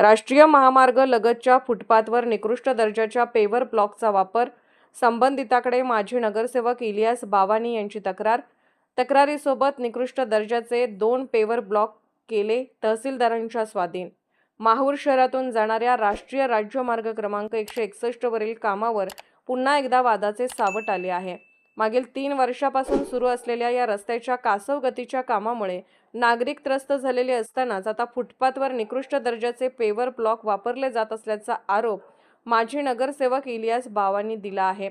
राष्ट्रीय महामार्ग लगतच्या फुटपाथवर निकृष्ट दर्जाच्या पेवर ब्लॉकचा वापर संबंधिताकडे माजी नगरसेवक इलियास बावानी यांची तक्रार. तक्रारीसोबत निकृष्ट दर्जाचे दोन पेवर ब्लॉक केले तहसीलदारांच्या स्वाधीन. माहूर शहरातून जाणाऱ्या राष्ट्रीय राज्यमार्ग क्रमांक एकशे एकसष्टवरील कामावर पुन्हा एकदा वादाचे सावट आले आहे. मागील तीन वर्षापासून सुरू असलेल्या या रस्त्याच्या कासव गतीच्या कामामुळे नागरिक त्रस्त झालेले असतानाच आता फुटपाथवर निकृष्ट दर्जाचे पेवर ब्लॉक वापरले जात असल्याचा आरोप माजी नगरसेवक इलियास बावांनी दिला आहे.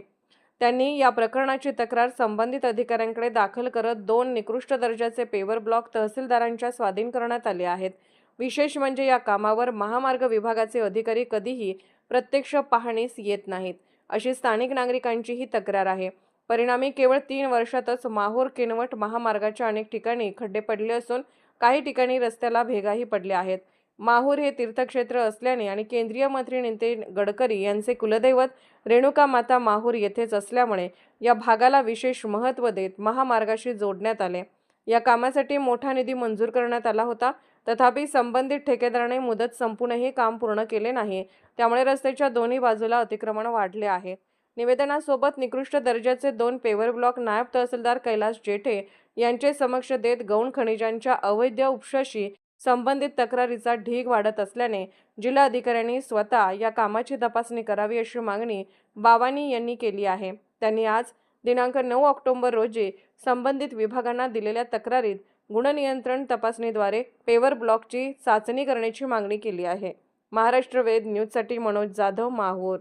त्यांनी या प्रकरणाची तक्रार संबंधित अधिकाऱ्यांकडे दाखल करत दोन निकृष्ट दर्जाचे पेवर ब्लॉक तहसीलदारांच्या स्वाधीन करण्यात आले आहेत. विशेष म्हणजे या कामावर महामार्ग विभागाचे अधिकारी कधीही प्रत्यक्ष पाहणीस येत नाहीत अशी स्थानिक नागरिकांची ही तक्रार आहे. परिणामी केवळ तीन वर्षातच माहूर किनवट महामार्गाच्या अनेक ठिकाणी खड्डे पडले असून काही ठिकाणी रस्त्याला भेगाही पडल्या आहेत. माहूर हे तीर्थक्षेत्र असल्याने आणि केंद्रीय मंत्री नितीन गडकरी यांचे कुलदैवत रेणुका माता माहूर येथेच असल्यामुळे या भागाला विशेष महत्त्व देत महामार्गाशी जोडण्यात आले. या कामासाठी मोठा निधी मंजूर करण्यात आला होता. तथापि संबंधित ठेकेदाराने मुदत संपूनही काम पूर्ण केले नाही. त्यामुळे रस्त्याच्या दोन्ही बाजूला अतिक्रमण वाढले आहे. निवेदनासोबत निकृष्ट दर्जाचे दोन पेवर ब्लॉक नायब तहसीलदार कैलास जेठे यांचे समक्ष देत गौण खनिजांच्या अवैध उपशाशी संबंधित तक्रारीचा ढीग वाढत असल्याने जिल्हा अधिकाऱ्यांनी स्वतः या कामाची तपासणी करावी अशी मागणी बावानी यांनी केली आहे. त्यांनी आज दिनांक नऊ ऑक्टोबर रोजी संबंधित विभागांना दिलेल्या तक्रारीत गुणनियंत्रण तपासणीद्वारे पेवर ब्लॉकची चाचणी करण्याची मागणी केली आहे. महाराष्ट्र वेद न्यूजसाठी मनोज जाधव माहूर.